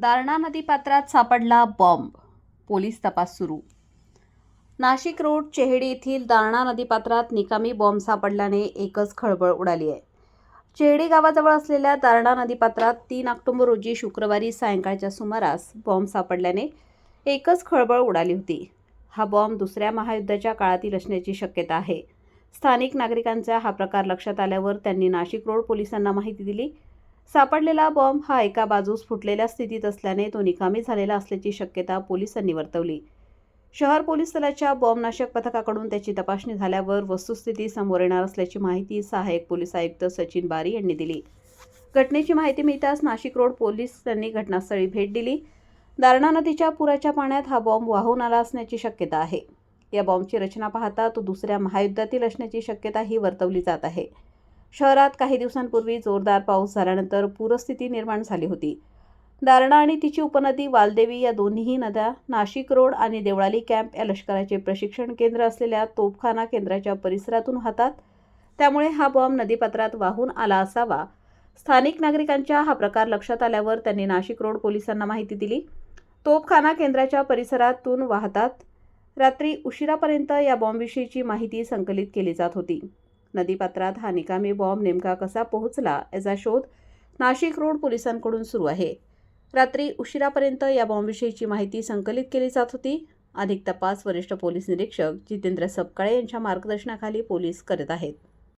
दारणा नदीपात्रात सापडला bomb. Police तपास सुरू. नाशिक रोड चेहडी येथील दारणा नदीपात्रात निकामी बॉम्ब सापडल्याने एकच खळबळ उडाली आहे. चेहडी गावाजवळ असलेल्या दारणा नदीपात्रात तीन ऑक्टोबर रोजी शुक्रवारी सायंकाळच्या सुमारास बॉम्ब सापडल्याने एकच खळबळ उडाली होती. हा बॉम्ब दुसऱ्या महायुद्धाच्या काळातील असण्याची शक्यता आहे. स्थानिक नागरिकांचा हा प्रकार लक्षात आल्यावर त्यांनी नाशिक रोड पोलिसांना माहिती दिली. सापडलेला बॉम्ब हा एका बाजूस फुटलेल्या स्थितीत असल्याने तो निकामी झालेला असल्याची शक्यता पोलिसांनी वर्तवली. शहर पोलीस दलाच्या बॉम्बनाशक पथकाकडून त्याची तपासणी झाल्यावर वस्तुस्थिती समोर येणार असल्याची माहिती सहाय्यक पोलीस आयुक्त सचिन बारी यांनी दिली. घटनेची माहिती मिळताच नाशिक रोड पोलिसांनी घटनास्थळी भेट दिली. दारणा नदीच्या पुराच्या पाण्यात हा बॉम्ब वाहून आला असण्याची शक्यता आहे. या बॉम्बची रचना पाहता तो दुसऱ्या महायुद्धातील असण्याची शक्यताही वर्तवली जात आहे. शहरात काही दिवसांपूर्वी जोरदार पाऊस झाल्यानंतर पूरस्थिती निर्माण झाली होती. दारणा आणि तिची उपनदी वालदेवी या दोन्हीही नद्या नाशिक रोड आणि देवळाली कॅम्प या लष्कराचे प्रशिक्षण केंद्र असलेल्या तोफखाना केंद्राच्या परिसरातून हातात. त्यामुळे हा बॉम्ब नदीपात्रात वाहून आला असावा. स्थानिक नागरिकांच्या हा प्रकार लक्षात आल्यावर त्यांनी नाशिक रोड पोलिसांना माहिती दिली. तोफखाना केंद्राच्या परिसरातून वाहतात. रात्री उशिरापर्यंत या बॉम्बविषयीची माहिती संकलित केली जात होती. नदीपात्रात हा निकामी बॉम्ब नेमका कसा पोहोचला याचा शोध नाशिक रोड पोलिसांकडून सुरू आहे. रात्री उशिरापर्यंत या बॉम्बविषयीची माहिती संकलित केली जात होती. अधिक तपास वरिष्ठ पोलीस निरीक्षक जितेंद्र सपकाळे यांच्या मार्गदर्शनाखाली पोलीस करत आहेत.